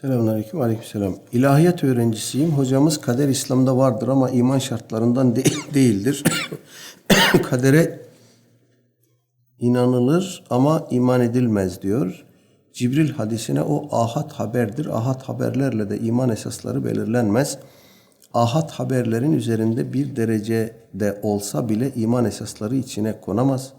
Selamünaleyküm. Aleykümselam. İlahiyat öğrencisiyim. Hocamız kader İslam'da vardır ama iman şartlarından de- değildir. Kadere inanılır ama iman edilmez diyor. Cibril hadisine o ahad haberdir. Ahad haberlerle de iman esasları belirlenmez. Ahad haberlerin üzerinde bir derecede olsa bile iman esasları içine konamaz.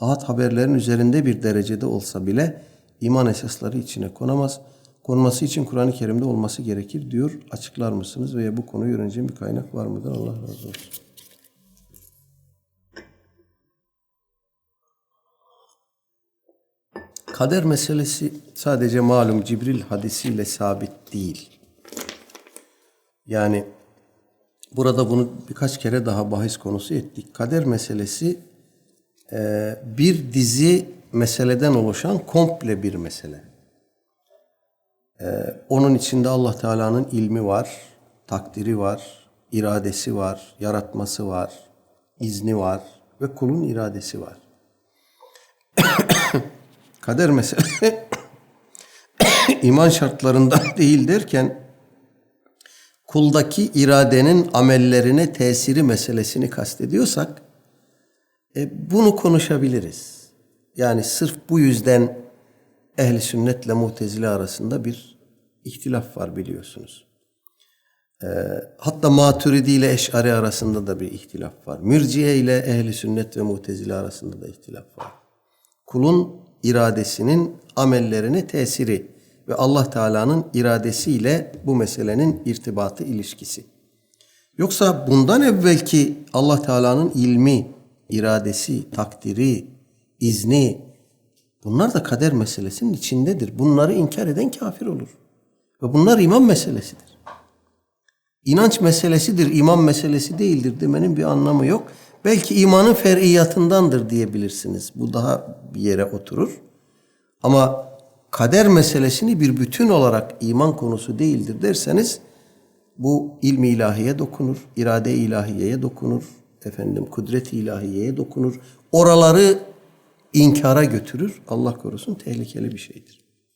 Ahad haberlerin üzerinde bir derecede olsa bile iman esasları içine konamaz. Konması için Kur'an-ı Kerim'de olması gerekir diyor. Açıklar mısınız veya bu konuyu öğreneceğim bir kaynak var mıdır? Allah razı olsun. Kader meselesi sadece malum Cibril hadisiyle sabit değil. Yani burada bunu birkaç kere daha bahis konusu ettik. Kader meselesi e, bir dizi meseleden oluşan komple bir mesele. E, onun içinde Allah Teala'nın ilmi var, takdiri var, iradesi var, yaratması var, izni var ve kulun iradesi var. Kader meselesi iman şartlarından değil derken kuldaki iradenin amellerine tesiri meselesini kastediyorsak e, bunu konuşabiliriz. Yani sırf bu yüzden ehli sünnetle mutezile arasında bir ihtilaf var biliyorsunuz. E, hatta maturidi ile eşari arasında da bir ihtilaf var. Mürciye ile ehli sünnet ve mutezile arasında da ihtilaf var. Kulun iradesinin amellerine tesiri ve Allah Teala'nın iradesiyle bu meselenin irtibatı, ilişkisi. Yoksa bundan evvelki Allah Teala'nın ilmi, iradesi, takdiri, izni bunlar da kader meselesinin içindedir. Bunları inkar eden kafir olur. Ve bunlar iman meselesidir. İnanç meselesidir, iman meselesi değildir demenin bir anlamı yok. Belki imanın fer'iyatındandır diyebilirsiniz. Bu daha bir yere oturur. Ama kader meselesini bir bütün olarak iman konusu değildir derseniz bu ilmi ilahiye dokunur, irade ilahiyeye dokunur, efendim kudret ilahiyeye dokunur. Oraları inkara götürür. Allah korusun tehlikeli bir şeydir.